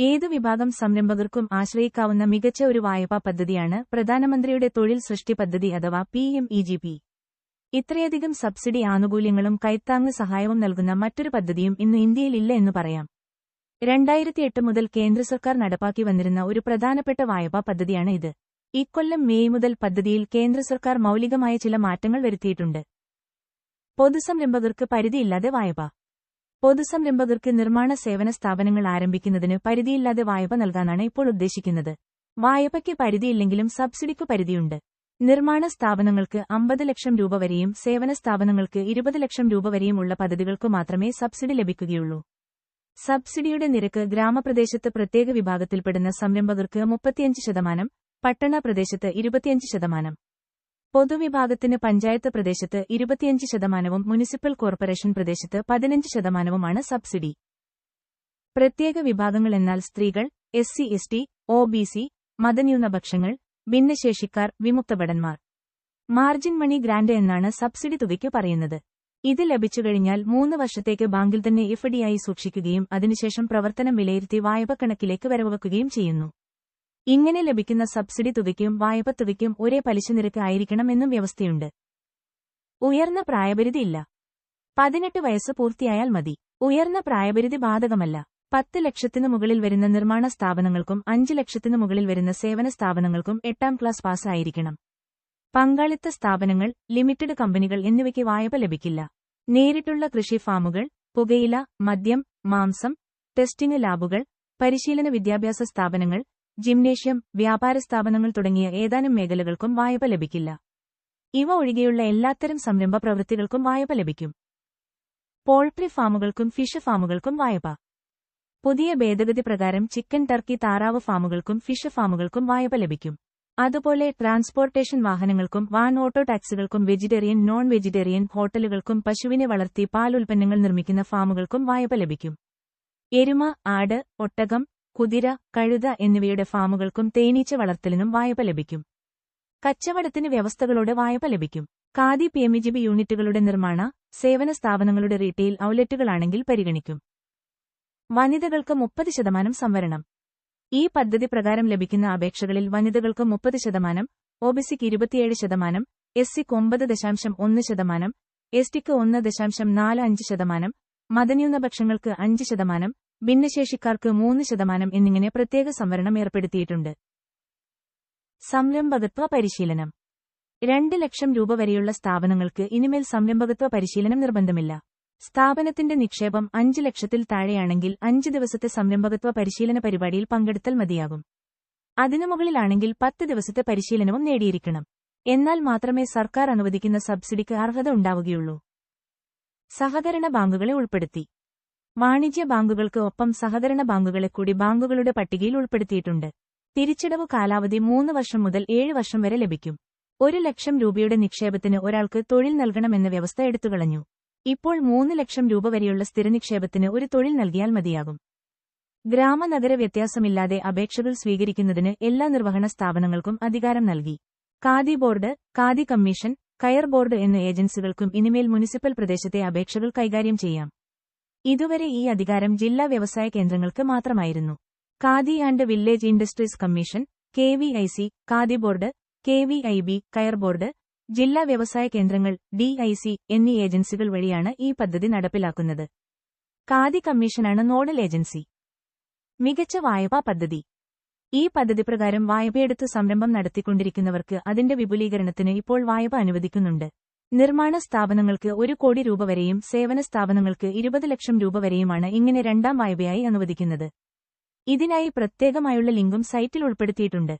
ഏതു വിഭാഗം സംരംഭകർക്കും ആശ്രയിക്കാവുന്ന മികച്ച ഒരു വായ്പാ പദ്ധതിയാണ് പ്രധാനമന്ത്രിയുടെ തൊഴിൽ സൃഷ്ടി പദ്ധതി അഥവാ P M E G P. ഇത്രയധികം സബ്സിഡി ആനുകൂല്യങ്ങളും കൈത്താങ്ങ് സഹായവും നൽകുന്ന മറ്റൊരു പദ്ധതിയും ഇന്ന് ഇന്ത്യയിൽ ഇല്ല എന്ന് പറയാം. രണ്ടായിരത്തിയെട്ട് മുതൽ കേന്ദ്ര സർക്കാർ നടപ്പാക്കി വന്നിരുന്ന ഒരു പ്രധാനപ്പെട്ട വായ്പാ പദ്ധതിയാണ് ഇത്. ഇക്കൊല്ലം മെയ് മുതൽ പദ്ധതിയിൽ കേന്ദ്ര സർക്കാർ മൌലികമായ ചില മാറ്റങ്ങൾ വരുത്തിയിട്ടുണ്ട്. പൊതുസംരംഭകർക്ക് പരിധിയില്ലാതെ വായ്പ. പൊതുസംരംഭകർക്ക് നിർമ്മാണ സേവന സ്ഥാപനങ്ങൾ ആരംഭിക്കുന്നതിന് പരിധിയില്ലാതെ വായ്പ നൽകാനാണ് ഇപ്പോൾ ഉദ്ദേശിക്കുന്നത്. വായ്പയ്ക്ക് പരിധിയില്ലെങ്കിലും സബ്സിഡിക്ക് പരിധിയുണ്ട്. നിർമ്മാണ സ്ഥാപനങ്ങൾക്ക് അമ്പത് ലക്ഷം രൂപ വരെയും സേവന സ്ഥാപനങ്ങൾക്ക് ഇരുപത് ലക്ഷം രൂപ വരെയും ഉള്ള പദ്ധതികൾക്കു മാത്രമേ സബ്സിഡി ലഭിക്കുകയുള്ളൂ. സബ്സിഡിയുടെ നിരക്ക് ഗ്രാമപ്രദേശത്ത് പ്രത്യേക വിഭാഗത്തിൽപ്പെടുന്ന സംരംഭകർക്ക് മുപ്പത്തിയഞ്ച് ശതമാനം പട്ടണ പ്രദേശത്ത് ഇരുപത്തിയഞ്ച് ശതമാനം. പൊതുവിഭാഗത്തിന് പഞ്ചായത്ത് പ്രദേശത്ത് ഇരുപത്തിയഞ്ച് ശതമാനവും മുനിസിപ്പൽ കോർപ്പറേഷൻ പ്രദേശത്ത് പതിനഞ്ച് ശതമാനവുമാണ് സബ്സിഡി. പ്രത്യേക വിഭാഗങ്ങൾ എന്നാൽ സ്ത്രീകൾ S C S T O B C മതന്യൂനപക്ഷങ്ങൾ ഭിന്നശേഷിക്കാർ വിമുക്തഭടന്മാർ. മാർജിൻ മണി ഗ്രാന്റ് എന്നാണ് സബ്സിഡി തുകയ്ക്ക് പറയുന്നത്. ഇത് ലഭിച്ചു കഴിഞ്ഞാൽ മൂന്ന് വർഷത്തേക്ക് ബാങ്കിൽ തന്നെ എഫ് ഡിയായി സൂക്ഷിക്കുകയും അതിനുശേഷം പ്രവർത്തനം വിലയിരുത്തി വായ്പ കണക്കിലേക്ക് വരവുവെക്കുകയും ചെയ്യുന്നു. ഇങ്ങനെ ലഭിക്കുന്ന സബ്സിഡി തുകയ്ക്കും വായ്പ തുകയ്ക്കും ഒരേ പലിശ നിരക്ക് ആയിരിക്കണമെന്നും വ്യവസ്ഥയുണ്ട്. ഉയർന്ന പ്രായപരിധി ഇല്ല. പതിനെട്ട് വയസ്സ് പൂർത്തിയായാൽ മതി. ഉയർന്ന പ്രായപരിധി ബാധകമല്ല. പത്ത് ലക്ഷത്തിനു മുകളിൽ വരുന്ന നിർമ്മാണ സ്ഥാപനങ്ങൾക്കും അഞ്ച് ലക്ഷത്തിനു മുകളിൽ വരുന്ന സേവന സ്ഥാപനങ്ങൾക്കും എട്ടാം ക്ലാസ് പാസ് ആയിരിക്കണം പങ്കാളിത്ത സ്ഥാപനങ്ങൾ ലിമിറ്റഡ് കമ്പനികൾ എന്നിവയ്ക്ക് വായ്പ ലഭിക്കില്ല. നേരിട്ടുള്ള കൃഷി ഫാമുകൾ പുകയില മദ്യം മാംസം ടെസ്റ്റിംഗ് ലാബുകൾ പരിശീലന വിദ്യാഭ്യാസ സ്ഥാപനങ്ങൾ ജിംനേഷ്യം വ്യാപാര സ്ഥാപനങ്ങൾ തുടങ്ങിയ ഏതാനും മേഖലകൾക്കും വായ്പ ലഭിക്കില്ല. ഇവ ഒഴികെയുള്ള എല്ലാത്തരം സംരംഭ പ്രവൃത്തികൾക്കും വായ്പ ലഭിക്കും. പോൾട്രി ഫാമുകൾക്കും ഫിഷ് ഫാമുകൾക്കും വായ്പ. പുതിയ ഭേദഗതി പ്രകാരം ചിക്കൻ ടർക്കി താറാവ് ഫാമുകൾക്കും ഫിഷ് ഫാമുകൾക്കും വായ്പ ലഭിക്കും. അതുപോലെ ട്രാൻസ്പോർട്ടേഷൻ വാഹനങ്ങൾക്കും വാൻ ഓട്ടോ ടാക്സികൾക്കും വെജിറ്റേറിയൻ നോൺ വെജിറ്റേറിയൻ ഹോട്ടലുകൾക്കും പശുവിനെ വളർത്തി പാൽ ഉൽപ്പന്നങ്ങൾ നിർമ്മിക്കുന്ന ഫാമുകൾക്കും വായ്പ ലഭിക്കും. എരുമ ആട് ഒട്ടകം കുതിര കഴുത എന്നിവയുടെ ഫാമുകൾക്കും തേനീച്ച വളർത്തലിനും വായ്പ ലഭിക്കും. കച്ചവടത്തിന് വ്യവസ്ഥകളോടെ വായ്പ ലഭിക്കും. ഖാദി പിഎംഇജിബി യൂണിറ്റുകളുടെ നിർമ്മാണ സേവന സ്ഥാപനങ്ങളുടെ റീറ്റെയിൽ ഔട്ട്ലെറ്റുകളാണെങ്കിൽ പരിഗണിക്കും. വനിതകൾക്ക് മുപ്പത് ശതമാനം സംവരണം. ഈ പദ്ധതി പ്രകാരം ലഭിക്കുന്ന അപേക്ഷകളിൽ വനിതകൾക്ക് മുപ്പത് ശതമാനം ഒബിസിക്ക് ഇരുപത്തിയേഴ് ശതമാനം എസ് സിക്ക് ഒമ്പത് ദശാംശം ഒന്ന് ശതമാനം എസ് ടിക്ക് ഒന്ന് ദശാംശം നാല് അഞ്ച് ശതമാനം മതന്യൂനപക്ഷങ്ങൾക്ക് അഞ്ച് ശതമാനം ഭിന്നശേഷിക്കാർക്ക് മൂന്ന് ശതമാനം എന്നിങ്ങനെ പ്രത്യേക സംവരണം ഏർപ്പെടുത്തിയിട്ടുണ്ട്. സംരംഭകത്വ പരിശീലനം. രണ്ട് ലക്ഷം രൂപ വരെയുള്ള സ്ഥാപനങ്ങൾക്ക് ഇനിമേൽ സംരംഭകത്വ പരിശീലനം നിർബന്ധമില്ല. സ്ഥാപനത്തിന്റെ നിക്ഷേപം അഞ്ച് ലക്ഷത്തിൽ താഴെയാണെങ്കിൽ അഞ്ച് ദിവസത്തെ സംരംഭകത്വ പരിശീലന പരിപാടിയിൽ പങ്കെടുത്തൽ മതിയാകും. അതിനു മുകളിലാണെങ്കിൽ പത്ത് ദിവസത്തെ പരിശീലനവും നേടിയിരിക്കണം. എന്നാൽ മാത്രമേ സർക്കാർ അനുവദിക്കുന്ന സബ്സിഡിക്ക് അർഹത ഉണ്ടാവുകയുള്ളൂ. സഹകരണ ബാങ്കുകളെ ഉൾപ്പെടുത്തി. വാണിജ്യ ബാങ്കുകൾക്ക് ഒപ്പം സഹകരണ ബാങ്കുകളെ കൂടി ബാങ്കുകളുടെ പട്ടികയിൽ ഉൾപ്പെടുത്തിയിട്ടുണ്ട്. തിരിച്ചടവ് കാലാവധി മൂന്ന് വർഷം മുതൽ ഏഴ് വർഷം വരെ ലഭിക്കും. ഒരു ലക്ഷം രൂപയുടെ നിക്ഷേപത്തിന് ഒരാൾക്ക് തൊഴിൽ നൽകണമെന്ന വ്യവസ്ഥ എടുത്തുകളഞ്ഞു. ഇപ്പോൾ മൂന്ന് ലക്ഷം രൂപ വരെയുള്ള സ്ഥിര നിക്ഷേപത്തിന് ഒരു തൊഴിൽ നൽകിയാൽ മതിയാകും. ഗ്രാമനഗര വ്യത്യാസമില്ലാതെ അപേക്ഷകൾ സ്വീകരിക്കുന്നതിന് എല്ലാ നിർവഹണ സ്ഥാപനങ്ങൾക്കും അധികാരം നൽകി. Khadi board Khadi commission coir board എന്ന ഏജൻസികൾക്കും ഇനിമേൽ മുനിസിപ്പൽ പ്രദേശത്തെ അപേക്ഷകൾ കൈകാര്യം ചെയ്യാം. ഇതുവരെ ഈ അധികാരം ജില്ലാ വ്യവസായ കേന്ദ്രങ്ങൾക്ക് മാത്രമായിരുന്നു. Khadi and village industries commission K V I C Khadi board K V I B coir board ജില്ലാ വ്യവസായ കേന്ദ്രങ്ങൾ ഡി ഐ സി എന്നീ ഏജൻസികൾ വഴിയാണ് ഈ പദ്ധതി നടപ്പിലാക്കുന്നത്. ഖാദി കമ്മീഷനാണ് നോഡൽ ഏജൻസി. മികച്ച വായ്പാ പദ്ധതി. ഈ പദ്ധതി പ്രകാരം വായ്പയെടുത്ത് സംരംഭം നടത്തിക്കൊണ്ടിരിക്കുന്നവർക്ക് അതിന്റെ വിപുലീകരണത്തിന് ഇപ്പോൾ വായ്പ അനുവദിക്കുന്നുണ്ട്. നിർമ്മാണ സ്ഥാപനങ്ങൾക്ക് ഒരു കോടി രൂപ വരെയും സേവന സ്ഥാപനങ്ങൾക്ക് ഇരുപത് ലക്ഷം രൂപ വരെയുമാണ് ഇങ്ങനെ രണ്ടാം വായ്പയായി അനുവദിക്കുന്നത്. ഇതിനായി പ്രത്യേകമായുള്ള ലിങ്കും സൈറ്റിൽ ഉൾപ്പെടുത്തിയിട്ടുണ്ട്.